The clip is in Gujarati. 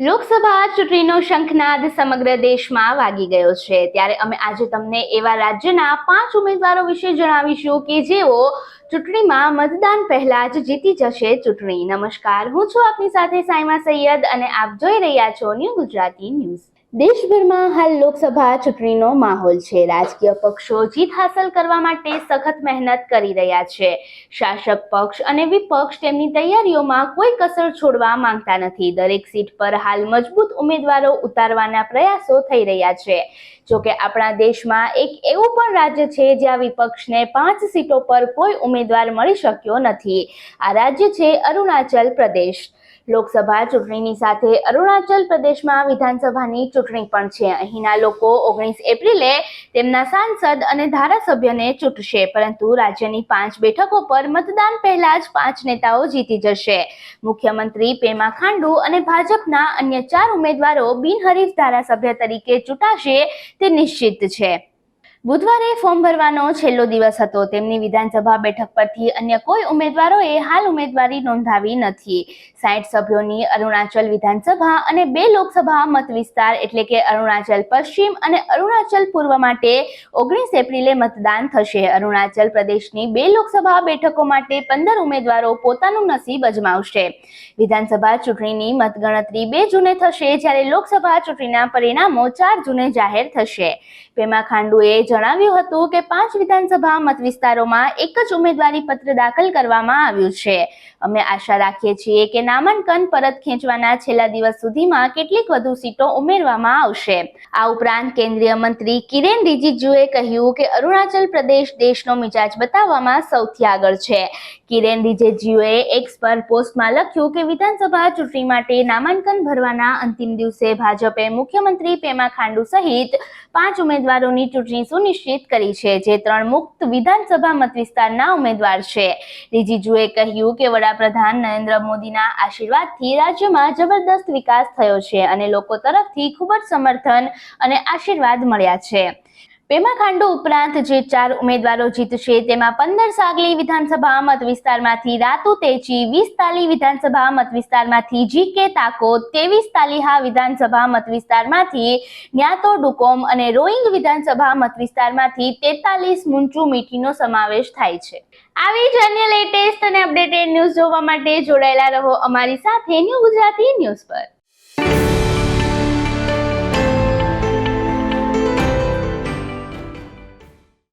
લોકસભા ચૂંટણીનો શંખનાદ સમગ્ર દેશમાં વાગી ગયો છે. ત્યારે અમે આજે તમને એવા રાજ્યના પાંચ ઉમેદવારો વિશે જણાવીશું કે જેઓ ચૂંટણીમાં મતદાન પહેલા જ જીતી જશે ચૂંટણી. નમસ્કાર, હું છું આપની સાથે સાઈમા સૈયદ અને આપ જોઈ રહ્યા છો ન્યૂ ગુજરાતી ન્યૂઝ. દેશભરમાં હાલ લોકસભા ચૂંટણીનો માહોલ છે. રાજકીય પક્ષો જીત હાંસલ કરવા માટે સખત મહેનત કરી રહ્યા છે. શાસક પક્ષ અને વિપક્ષ તેમની તૈયારીઓમાં કોઈ કસર છોડવા માંગતા નથી. દરેક સીટ પર હાલ મજબૂત ઉમેદવારો ઉતારવાના પ્રયાસો થઈ રહ્યા છે. જોકે આપણા દેશમાં એક એવું પણ રાજ્ય છે, જ્યાં વિપક્ષને પાંચ સીટો પર કોઈ ઉમેદવાર મળી શક્યો નથી. આ રાજ્ય છે અરુણાચલ પ્રદેશ. લોકસભા ચૂંટણીની સાથે અરુણાચલ પ્રદેશમાં વિધાનસભાની ચૂંટણી પણ છે. અહીંના લોકો ઓગણીસ એપ્રિલે તેમના સાંસદ અને ધારાસભ્યને ચૂંટશે, પરંતુ રાજ્યની પાંચ બેઠકો પર મતદાન પહેલા જ પાંચ નેતાઓ જીતી જશે. મુખ્યમંત્રી પેમા ખાંડુ અને ભાજપના અન્ય ચાર ઉમેદવારો બિનહરીફ ધારાસભ્ય તરીકે ચૂંટાશે તે નિશ્ચિત છે. બુધવારે ફોર્મ ભરવાનો છેલ્લો દિવસ હતો. તેમની વિધાનસભા બેઠક પરથી અન્ય કોઈ ઉમેદવારોએ હાલ ઉમેદવારી નોંધાવી નથી. સાઠ સભ્યોની અરુણાચલ વિધાનસભા અને બે લોકસભા મત વિસ્તાર એટલે કે અરુણાચલ પશ્ચિમ અને અરુણાચલ પૂર્વ માટે ઓગણીસ એપ્રિલે મતદાન થશે. અરુણાચલ પ્રદેશની બે લોકસભા બેઠકો માટે પંદર ઉમેદવારો પોતાનું નસીબ અજમાવશે. વિધાનસભા ચૂંટણીની મતગણતરી બે જૂને થશે જ્યારે લોકસભા ચૂંટણીના પરિણામો ચાર જૂને જાહેર થશે. પેમા ખાંડુએ જણાવ્યું હતું કે પાંચ વિધાનસભા મત વિસ્તારોમાં એક જ ઉમેદવારી પત્ર દાખલ કરવામાં આવ્યું છે. અમે આશા રાખીએ છીએ કે નામાંકન પરત ખેંચવાના છેલ્લા દિવસ સુધીમાં કેટલીક વધુ સીટો ઉમેરવામાં આવશે. આ ઉપરાંત કેન્દ્રીય મંત્રી કિરેન રિજિજુએ કહ્યું કે અરુણાચલ પ્રદેશ દેશનો મિજાજ બતાવવામાં સૌથી આગળ છે. કિરેન રિજિજુએ એક્સ પર પોસ્ટમાં લખ્યું કે વિધાનસભા ચૂંટણી માટે નામાંકન ભરવાના અંતિમ દિવસે ભાજપે મુખ્યમંત્રી પેમા ખાંડુ સહિત પાંચ ઉમેદવારોની ચૂંટણી સુનિશ્ચિત કરી છે જે ત્રણ મુક્ત વિધાનસભા મત વિસ્તારના ઉમેદવાર છે. રિજિજુએ કહ્યું કે વડાપ્રધાન નરેન્દ્ર મોદીના આશીર્વાદથી રાજ્યમાં જબરદસ્ત વિકાસ થયો છે અને લોકો તરફથી ખૂબ જ સમર્થન અને આશીર્વાદ મળ્યા છે. પેમા ખાંડુ ઉપરાંત જે ચાર ઉમેદવારો જીતશે, તેમાં પંદર સાગલી વિધાનસભા મત વિસ્તારમાંથી રાતુ તેજી, વીસ તાલી વિધાનસભા મત વિસ્તારમાંથી જી કે તાકો તેવીસ તાલીહા વિધાનસભા મત વિસ્તારમાંથી ન્યાતો ડુકોમ અને રોઈંગ વિધાનસભા મત વિસ્તારમાંથી તેતાલીસ મુંચુ મીઠીનો સમાવેશ થાય છે. આવી જ અન્ય લેટેસ્ટ અને અપડેટેડ ન્યૂઝ જોવા માટે જોડાયેલા રહો અમારી સાથે ન્યૂ ગુજરાતી ન્યૂઝ પર.